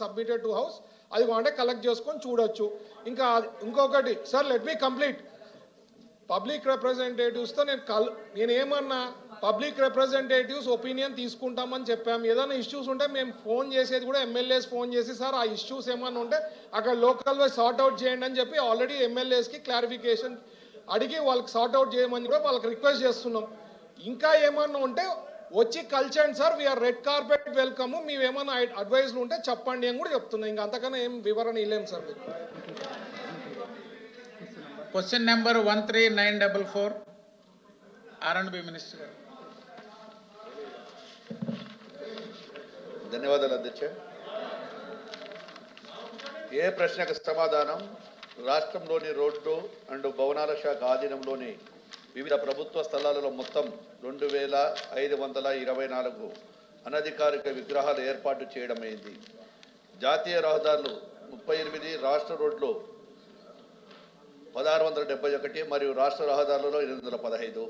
Submitted to house అది కావాలంటే collect చేసుకొని చూడొచ్చు. ఇంకా ఇంకొకటి sir let me complete public రిప్రజెంటేటివ్స్తో నేను కల్ నేను ఏమన్నా పబ్లిక్ రిప్రజెంటేటివ్స్ ఒపీనియన్ తీసుకుంటామని చెప్పాము ఏదైనా ఇష్యూస్ ఉంటే మేము ఫోన్ చేసేది కూడా ఎమ్మెల్యేస్ ఫోన్ చేసి సార్ ఆ ఇష్యూస్ ఏమన్నా ఉంటే అక్కడ లోకల్ సార్ట్ అవుట్ చేయండి అని చెప్పి ఆల్రెడీ ఎమ్మెల్యేస్కి క్లారిఫికేషన్ అడిగి వాళ్ళకి సార్ట్ అవుట్ చేయమని కూడా వాళ్ళకి రిక్వెస్ట్ చేస్తున్నాం. ఇంకా ఏమన్నా ఉంటే వచ్చి కలిచండి sir we are red carpet welcome మేము ఏమన్నా అడ్వైజ్లు ఉంటే చెప్పండి అని కూడా చెప్తున్నాం. ఇంకా అంతకన్నా ఏం వివరణ ఇవ్వలేము సార్ మీకు. Question number one three nine double four R and B minister గారు. ధన్యవాదాలు అధ్యక్ష. ఏ ప్రశ్నకు సమాధానం? రాష్ట్రంలోని రోడ్డు అండ్ భవనాల శాఖ ఆధీనంలోని వివిధ ప్రభుత్వ స్థలాలలో మొత్తం రెండు వేల ఐదు వందల ఇరవై నాలుగు అనధికారిక విగ్రహాలు ఏర్పాటు చేయడమైంది. జాతీయ రహదారులు ముప్పై ఎనిమిది రాష్ట్ర రోడ్లు పదహారు వందల డెబ్బై ఒకటి మరియు రాష్ట్ర రహదారులలో ఎనిమిది వందల పదహైదు.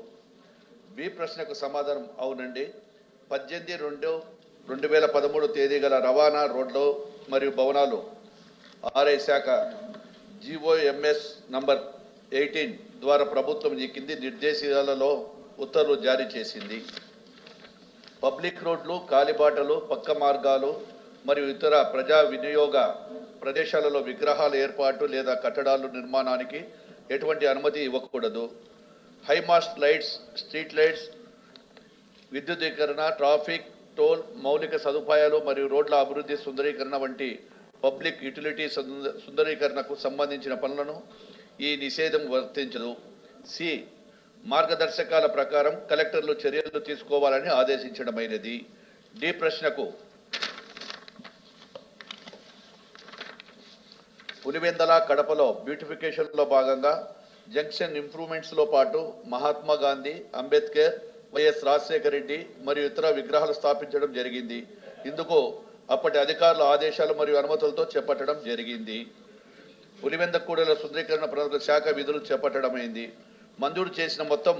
బి ప్రశ్నకు సమాధానం అవునండి. పద్దెనిమిది రెండు రెండు వేల పదమూడు తేదీ గల రవాణా రోడ్లు మరియు భవనాలు ఆర్ఐ శాఖ జిఓఎంఎస్ నంబర్ ఎయిటీన్ ద్వారా ప్రభుత్వం ఈ కింది నిర్దేశాలలో ఉత్తర్వులు జారీ చేసింది. పబ్లిక్ రోడ్లు కాలిబాటలు పక్క మార్గాలు మరియు ఇతర ప్రజా వినియోగ ప్రదేశాలలో విగ్రహాల ఏర్పాటు లేదా కట్టడాలు నిర్మాణానికి ఎటువంటి అనుమతి ఇవ్వకూడదు. High mast lights street lights విద్యుదీకరణ traffic toll మౌలిక సదుపాయాలు మరియు రోడ్ల అభివృద్ధి సుందరీకరణ వంటి పబ్లిక్ యుటిలిటీ సుంద- సుందరీకరణకు సంబంధించిన పనులను ఈ నిషేధం వర్తించదు. సి మార్గదర్శకాల ప్రకారం కలెక్టర్లు చర్యలు తీసుకోవాలని ఆదేశించడమైనది. డి ప్రశ్నకు పులివెందల కడపలో బ్యూటిఫికేషన్లో భాగంగా జంక్షన్ ఇంప్రూవ్మెంట్స్లో పాటు మహాత్మా గాంధీ అంబేద్కర్ వైఎస్ రాజశేఖర రెడ్డి మరియు ఇతర విగ్రహాలు స్థాపించడం జరిగింది. ఇందుకు అప్పటి అధికారుల ఆదేశాలు మరియు అనుమతులతో చేపట్టడం జరిగింది. పులివెంద కూడల శుద్ధీకరణ ప్రణాళిక శాఖ విధులు చేపట్టడమైంది. మంజూరు చేసిన మొత్తం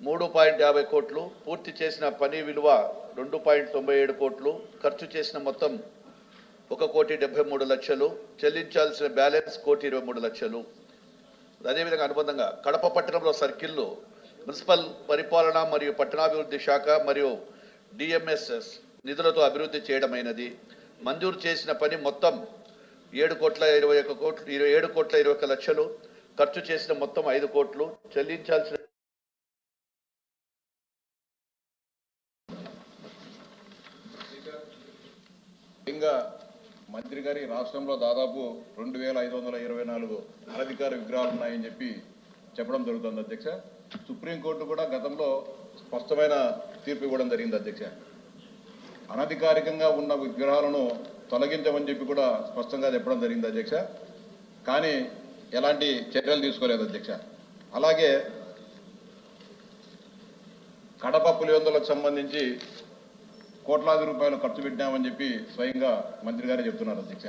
మూడు పాయింట్ యాభై కోట్లు పూర్తి చేసిన పని విలువ రెండు పాయింట్ తొంభై ఏడు కోట్లు ఖర్చు చేసిన మొత్తం ఒక కోటి డెబ్బై మూడు లక్షలు చెల్లించాల్సిన బ్యాలెన్స్ కోటి ఇరవై మూడు లక్షలు. అదేవిధంగా అనుబంధంగా కడప పట్టణంలో సర్కిల్లో మున్సిపల్ పరిపాలన మరియు పట్టణాభివృద్ధి శాఖ మరియు డిఎంఎస్ఎస్ నిధులతో అభివృద్ధి చేయడమైనది. మంజూరు చేసిన పని మొత్తం ఏడు కోట్ల ఇరవై ఒక్క కోట్లు ఇరవై ఏడు కోట్ల ఇరవై ఒక్క లక్షలు ఖర్చు చేసిన మొత్తం ఐదు కోట్లు చెల్లించాల్సిన ఇంకా మంత్రి గారి రాష్ట్రంలో దాదాపు రెండు వేల ఐదు వందల ఇరవై నాలుగు అనధికార విగ్రహాలు ఉన్నాయని చెప్పి చెప్పడం జరుగుతుంది అధ్యక్ష. సుప్రీంకోర్టు కూడా గతంలో స్పష్టమైన తీర్పు ఇవ్వడం జరిగింది అధ్యక్ష. అనధికారికంగా ఉన్న విగ్రహాలను తొలగించమని చెప్పి కూడా స్పష్టంగా చెప్పడం జరిగింది అధ్యక్ష. కానీ ఎలాంటి చర్యలు తీసుకోలేదు అధ్యక్ష. అలాగే కడప పులివెందులకు సంబంధించి కోట్లాది రూపాయలు ఖర్చు పెట్టామని చెప్పి స్వయంగా మంత్రి గారే చెప్తున్నారు అధ్యక్ష.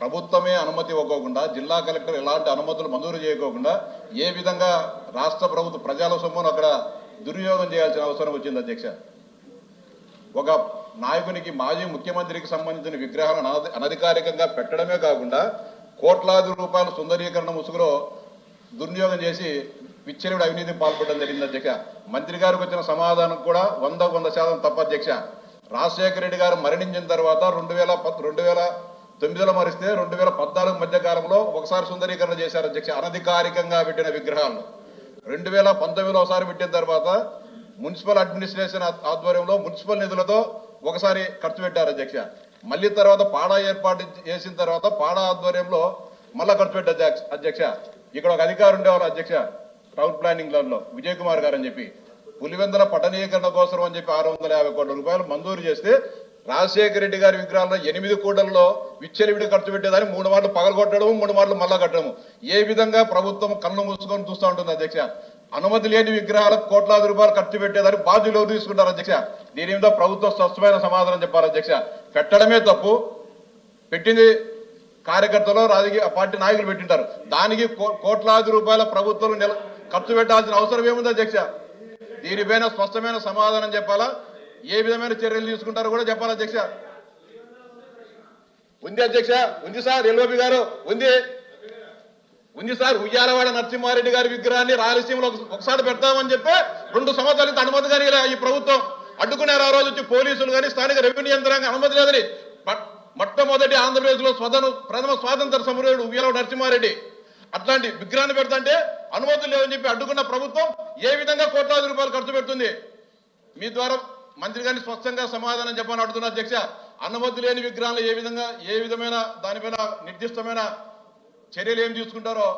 ప్రభుత్వమే అనుమతి ఇవ్వకోకుండా జిల్లా కలెక్టర్ ఎలాంటి అనుమతులు మంజూరు చేయకోకుండా ఏ విధంగా రాష్ట్ర ప్రభుత్వ ప్రజల సొమ్మును అక్కడ దుర్వినియోగం చేయాల్సిన అవసరం వచ్చింది అధ్యక్ష. ఒక నాయకునికి మాజీ ముఖ్యమంత్రికి సంబంధించిన విగ్రహాలను అనధికారికంగా పెట్టడమే కాకుండా కోట్లాది రూపాయల సుందరీకరణ ముసుగులో దుర్వినియోగం చేసి విచ్చలవిడి అవినీతి పాల్పడడం జరిగింది అధ్యక్ష. మంత్రి గారికి వచ్చిన సమాధానం కూడా వంద వంద శాతం తప్ప అధ్యక్ష. రాజశేఖర రెడ్డి గారు మరణించిన తర్వాత రెండు వేల రెండు వేల తొమ్మిదిలో మరిస్తే రెండు వేల పద్నాలుగు మధ్య కాలంలో ఒకసారి సుందరీకరణ చేశారు అధ్యక్ష అనధికారికంగా పెట్టిన విగ్రహాలను. రెండు వేల పంతొమ్మిదిలో ఒకసారి పెట్టిన తర్వాత మున్సిపల్ అడ్మినిస్ట్రేషన్ ఆధ్వర్యంలో మున్సిపల్ నిధులతో ఒకసారి ఖర్చు పెట్టారు అధ్యక్ష. మళ్ళీ తర్వాత పాడా ఏర్పాటు చేసిన తర్వాత పాడా ఆధ్వర్యంలో మళ్ళా ఖర్చు పెట్టారు అధ్యక్ష ఇక్కడ ఒక అధికారి ఉండేవారు అధ్యక్ష టౌన్ ప్లానింగ్లో విజయ్ కుమార్ గారు అని చెప్పి. పులివెందుల పట్టణీకరణ కోసం అని చెప్పి ఆరు వందల యాభై కోట్ల రూపాయలు మంజూరు చేస్తే రాజశేఖర రెడ్డి గారి విగ్రహాల్లో ఎనిమిది కోట్లలో విచ్చలివిడి ఖర్చు పెట్టేదాన్ని మూడు మార్లు పగలగొట్టడం మూడు మార్లు మళ్ళా కట్టడం ఏ విధంగా ప్రభుత్వం కళ్ళు మూసుకొని చూస్తూ ఉంటుంది అధ్యక్ష. అనుమతి లేని విగ్రహాలకు కోట్లాది రూపాయలు ఖర్చు పెట్టేదానికి బాధ్యులు తీసుకుంటారు అధ్యక్ష? దీని మీద ప్రభుత్వం స్వచ్ఛమైన సమాధానం చెప్పారు అధ్యక్ష. పెట్టడమే తప్పు. పెట్టింది కార్యకర్తలు రాజకీయ పార్టీ నాయకులు పెట్టింటారు. దానికి కో- కోట్లాది రూపాయల ప్రభుత్వం నెల ఖర్చు పెట్టాల్సిన అవసరం ఏముంది అధ్యక్ష? దీనిపైన స్పష్టమైన సమాధానం చెప్పాలా? ఏ విధమైన చర్యలు తీసుకుంటారో కూడా చెప్పాలి అధ్యక్ష? ఉంది అధ్యక్ష? ఉంది సార్ ఎల్ఓపి గారు ఉంది. ఉంది సార్ ఉయ్యాలవాడ నరసింహారెడ్డి గారి విగ్రహాన్ని రాయలసీమలో ఒకసారి పెడతామని చెప్పి రెండు సంవత్సరాలు అనుమతి కానీ ఈ ప్రభుత్వం. అడ్డుకున్నారు ఆ రోజు వచ్చి పోలీసులు కానీ స్థానిక రెవెన్యూ యంత్రాంగం అనుమతి లేదని మొట్టమొదటి ఆంధ్రప్రదేశ్లో స్వతను ప్రథమ స్వాతంత్ర సమరుడు ఉయ్యాల నరసింహారెడ్డి. అట్లాంటి విగ్రహాన్ని పెడతాంటే అనుమతులు లేవని చెప్పి అడ్డుకున్న ప్రభుత్వం ఏ విధంగా కోట్లాది రూపాయలు ఖర్చు పెడుతుంది? మీ ద్వారా మంత్రి గారిని స్పష్టంగా సమాధానం చెప్పని అడుగుతున్న అధ్యక్ష అనుమతి లేని విగ్రహాలు ఏ విధంగా ఏ విధమైన దానిపైన నిర్దిష్టమైన చర్యలు ఏం తీసుకుంటారో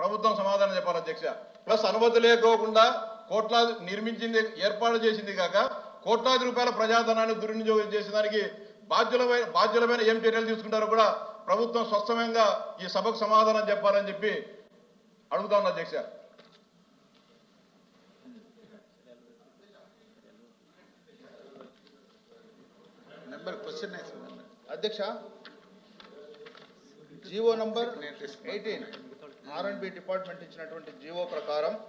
ప్రభుత్వం సమాధానం చెప్పాలి అధ్యక్ష. ప్లస్ అనుమతి లేకోకుండా కోట్లాది నిర్మించింది ఏర్పాటు చేసింది కాక కోట్లాది రూపాయల ప్రజాధనాన్ని దుర్వినియోగం చేసిన దానికి బాధ్యులమైన బాధ్యులమైన ఏం చర్యలు తీసుకుంటారో కూడా ప్రభుత్వం స్వచ్ఛమంగా ఈ సభకు సమాధానం చెప్పాలని చెప్పి అడుగుతా ఉన్నా అధ్యక్ష. నెంబర్ క్వశ్చన్ అధ్యక్ష GO number eighteen. R and B department ఇచ్చినటువంటి జీవో ప్రకారం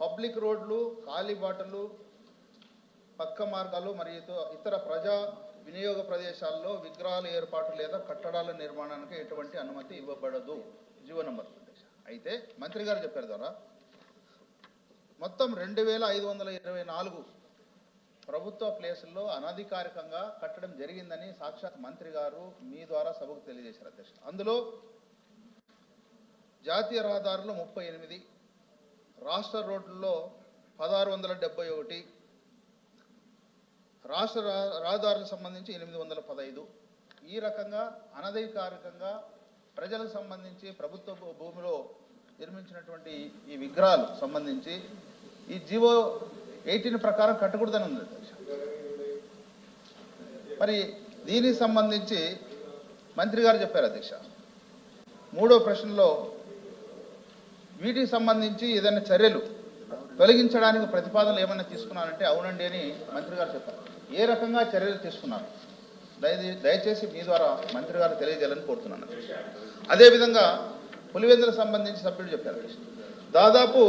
పబ్లిక్ రోడ్లు కాలిబాటలు పక్క మార్గాలు మరియు ఇత- ఇతర ప్రజా వినియోగ ప్రదేశాల్లో విగ్రహాల ఏర్పాటు లేదా కట్టడాల నిర్మాణానికి ఎటువంటి అనుమతి ఇవ్వబడదు. GO number. అయితే మంత్రి గారు చెప్పారు ద్వారా మొత్తం రెండు వేల ఐదు వందల ఇరవై నాలుగు ప్రభుత్వ ప్లేసుల్లో అనధికారికంగా కట్టడం జరిగిందని సాక్షాత్ మంత్రి గారు మీ ద్వారా సభకు తెలియజేశారు అధ్యక్ష. అందులో జాతీయ రహదారులు ముప్పై ఎనిమిది రాష్ట్ర రోడ్లలో పదహారు వందల డెబ్బై ఒకటి రాష్ట్ర రహదారులకు సంబంధించి ఎనిమిది వందల పదహైదు ఈ రకంగా అనధికారికంగా ప్రజలకు సంబంధించి ప్రభుత్వ భూమిలో నిర్మించినటువంటి ఈ విగ్రహాలు సంబంధించి ఈ జీవో ఎయిటీన్ ప్రకారం కట్టకూడదని ఉంది. మరి దీనికి సంబంధించి మంత్రి గారు చెప్పారు అధ్యక్ష. మూడో ప్రశ్నలో వీటికి సంబంధించి ఏదైనా చర్యలు తొలగించడానికి ప్రతిపాదనలు ఏమైనా తీసుకున్నారంటే అవునండి అని మంత్రి గారు చెప్పారు. ఏ రకంగా చర్యలు తీసుకున్నారు? దయ దయచేసి మీ ద్వారా మంత్రి గారు తెలియజేయాలని కోరుతున్నాను. అదేవిధంగా పులివెందులకు సంబంధించి సభ్యులు చెప్పారు. దాదాపు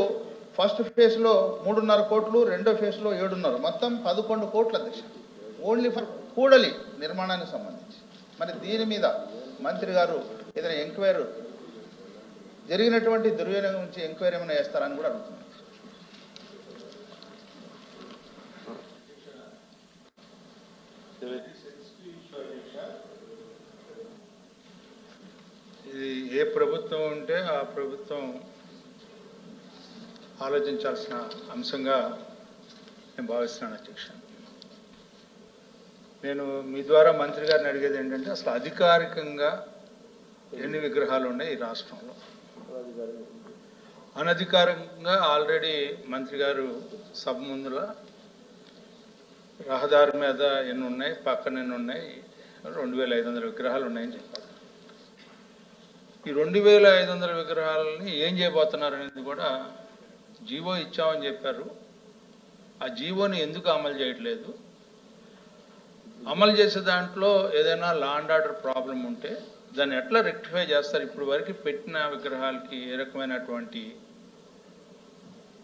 ఫస్ట్ ఫేజ్లో మూడున్నర కోట్లు రెండో ఫేజ్లో ఏడున్నర. మొత్తం పదకొండు కోట్ల దశ. ఓన్లీ ఫర్ కూడలి నిర్మాణానికి సంబంధించి. మరి దీని మీద మంత్రి గారు ఏదైనా ఎంక్వైరీ జరిగినటువంటి దుర్వినియోగం నుంచి ఎంక్వైరీ ఏమైనా చేస్తారని కూడా అడుగుతున్నాను ఇది ఏ ప్రభుత్వం ఉంటే ఆ ప్రభుత్వం ఆలోచించాల్సిన అంశంగా నేను భావిస్తున్నాను అధ్యక్ష. నేను మీ ద్వారా మంత్రి గారిని అడిగేది ఏంటంటే అసలు అధికారికంగా ఎన్ని విగ్రహాలు ఉన్నాయి ఈ రాష్ట్రంలో? అనధికారికంగా ఆల్రెడీ మంత్రి గారు సభ ముందుల రహదారి మీద ఎన్ని ఉన్నాయి పక్కన ఎన్ని ఉన్నాయి రెండు వేల ఐదు వందల విగ్రహాలు ఉన్నాయని చెప్పారు. ఈ రెండు వేల ఐదు వందల విగ్రహాలని ఏం చేయబోతున్నారు అనేది కూడా జీవో ఇచ్చామని చెప్పారు. ఆ జీవోని ఎందుకు అమలు చేయట్లేదు? అమలు చేసే దాంట్లో ఏదైనా లా అండ్ ఆర్డర్ ప్రాబ్లం ఉంటే దాన్ని ఎట్లా రెక్టిఫై చేస్తారు? ఇప్పుడు వరకు పెట్టిన విగ్రహాలకి ఏ రకమైనటువంటి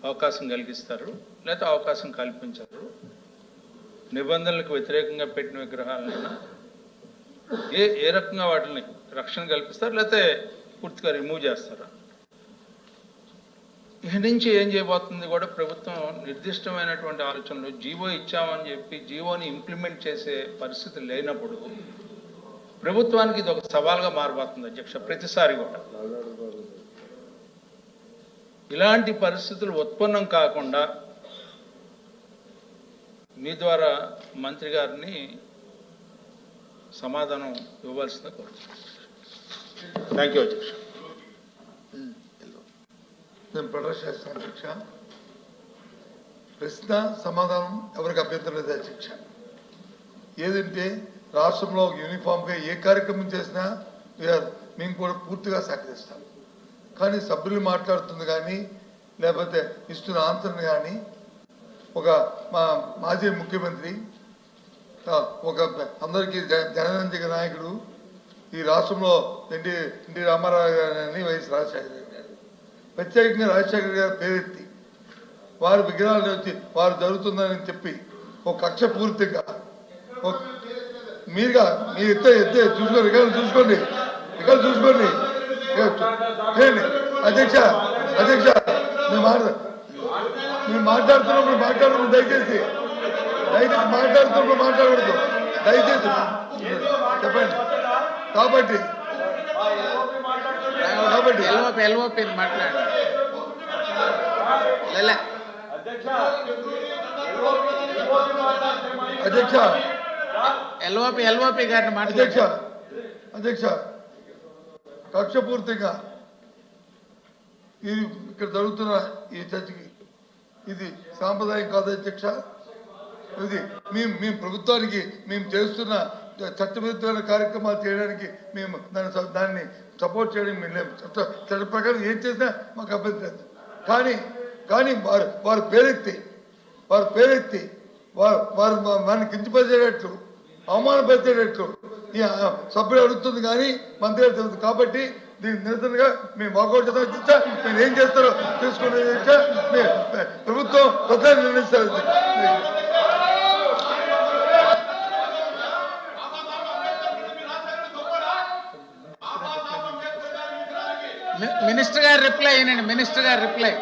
అవకాశం కలిగిస్తారు? లేకపోతే అవకాశం కల్పించరు? నిబంధనలకు వ్యతిరేకంగా పెట్టిన విగ్రహాలైనా ఏ ఏ రకంగా వాటిని రక్షణ కల్పిస్తారు? లేకపోతే పూర్తిగా రిమూవ్ చేస్తారా? ఇక నుంచి ఏం చేయబోతుంది కూడా ప్రభుత్వం నిర్దిష్టమైనటువంటి ఆలోచనలు. జీవో ఇచ్చామని చెప్పి జీవోని ఇంప్లిమెంట్ చేసే పరిస్థితి లేనప్పుడు ప్రభుత్వానికి ఇది ఒక సవాల్గా మారిపోతుంది అధ్యక్ష ప్రతిసారి కూడా. ఇలాంటి పరిస్థితులు ఉత్పన్నం కాకుండా మీ ద్వారా మంత్రి గారిని సమాధానం ఇవ్వాల్సిందిగా కోరుతున్నాను. థ్యాంక్ యూ అధ్యక్ష. నేను ప్రొటెస్ట్ చేస్తాను అధ్యక్ష ప్రశ్న సమాధానం ఎవరికి అభ్యంతరం లేదు అధ్యక్ష ఏదంటే రాష్ట్రంలో యూనిఫామ్గా ఏ కార్యక్రమం చేసినా మేము కూడా పూర్తిగా సహకరిస్తాం. కానీ సభ్యులు మాట్లాడుతుంది కానీ లేకపోతే ఇస్తున్న ఆన్సర్ని కానీ ఒక మా మాజీ ముఖ్యమంత్రి ఒక అందరికీ జ- జనరంజక నాయకుడు ఈ రాష్ట్రంలో ఎన్టీ ఎన్టీ రామారావు గారిని వైఎస్ రాజశేఖర ప్రత్యేకంగా రాజశేఖర గారు పేరెత్తి వారి విగ్రహాలు వచ్చి వారు జరుగుతుందని చెప్పి ఒక కక్ష పూర్తిగా మీరుగా మీరు ఇస్తే ఎత్తే చూసుకోండి ఇక్కడ చూసుకోండి ఇక్కడ చూసుకోండి. అధ్యక్ష అధ్యక్ష మీరు మాట్లా మీరు మాట్లాడుతున్నప్పుడు మాట్లాడకూడదు దయచేసి దయచేసి మాట్లాడుతున్నప్పుడు మాట్లాడకూడదు. దయచేసి చెప్పండి. కాబట్టి కాబట్టి ఎల్ఓపి ఎల్ఓపి మాట్లాడు. అధ్యక్ష. ఎల్ఓపి ఎల్ఓపి గారిని అధ్యక్ష. మాట్లాడు అధ్యక్ష కక్షపూర్తిగా ఇది ఇక్కడ జరుగుతున్న ఈ చర్చకి ఇది సాంప్రదాయం కాదు అధ్యక్ష. ఇది మేము మేము ప్రభుత్వానికి మేము చేస్తున్న చట్టవిరుద్ధమైన కార్యక్రమాలు చేయడానికి మేము దాన్ని దాన్ని సపోర్ట్ చేయడం మేము లేము. చట్ట చట్ట ప్రకారం ఏం చేసినా మాకు అభ్యంతరం లేదు. కానీ కానీ వారు వారు పేరెత్తి వారు పేరెత్తి వారు వారు మనకి వారిని కించపరిచేటట్లు అవమానపరిచేటట్లు ఈ సభ్యులు అడుగుతుంది కానీ మంత్రి గారు చెబుతుంది కాబట్టి దీనికి నిరసనగా మేము వాకౌట్ చేస్తాం. అధ్యక్ష. మీరు ఏం చేస్తారో చూసుకునే ప్రభుత్వం ప్రధాని నిర్ణయిస్తారు. మినిస్టర్ గారు రిప్లై అయినండి మినిస్టర్ గారు రిప్లై.